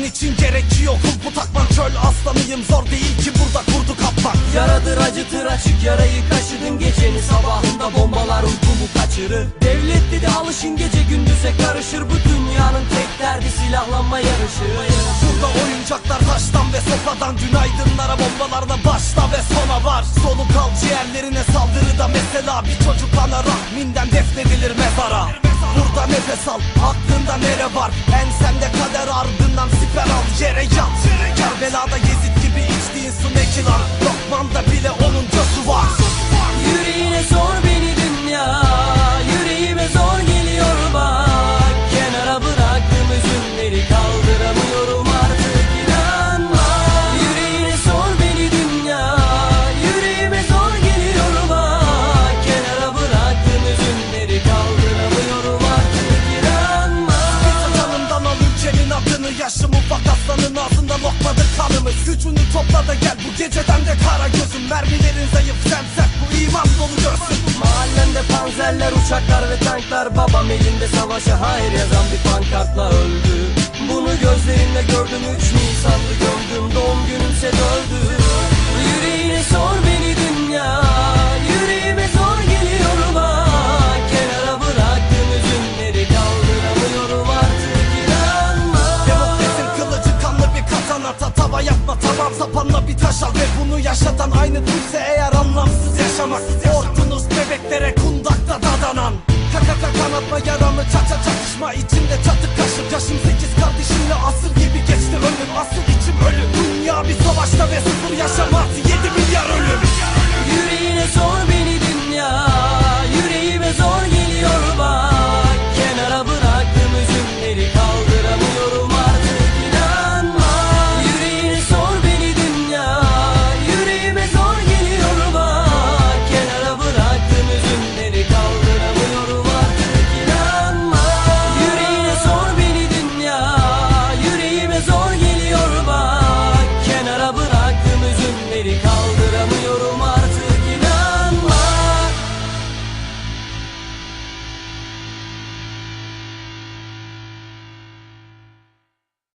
Aslan için gerekiyor kulpu takman Çöl aslanıyım. Zor değil ki burada kurdu kapmak Yaradır acıtır açık yarayı kaşıdın Gecenin sabahında bombalar uykumu kaçırır. Devlet dedi alışın gece gündüze karışır. Bu dünyanın tek derdi silahlanma yarışı. Burada oyuncaklar taştan ve sopadan Günaydınlara bombalarla başla ve sona var. Sonu kal ciğerlerine saldırıda mesela Bir çocuk rahminden defnedilir mezara nefes al aklında nere var? Ensende kader ardından siper al yere yat Kerbelada gezit gibi içtiğin su ne ki lan Lokmanda da gel bu geceden de kara gözüm. Mermilerin zayıf sen bu iman dolu görsün. Mahallemde panzerler, uçaklar ve tanklar. Babam elinde savaşa hayır yazan bir pankartla öldü. Bunu gözlerimle gördüm al Ve bunu yaşatan aynı Türkse eğer anlamsız yaşamak. Ordunuz bebeklere kundakta dadanan. Kakaka kanatma yaramı çaça çatışma içinde çatı kaşır Yaşım sekiz kardeşimle asır gibi geçti ömür Asıl içim ölü Dünya bir savaşta ve sıfır yaşamak lady called.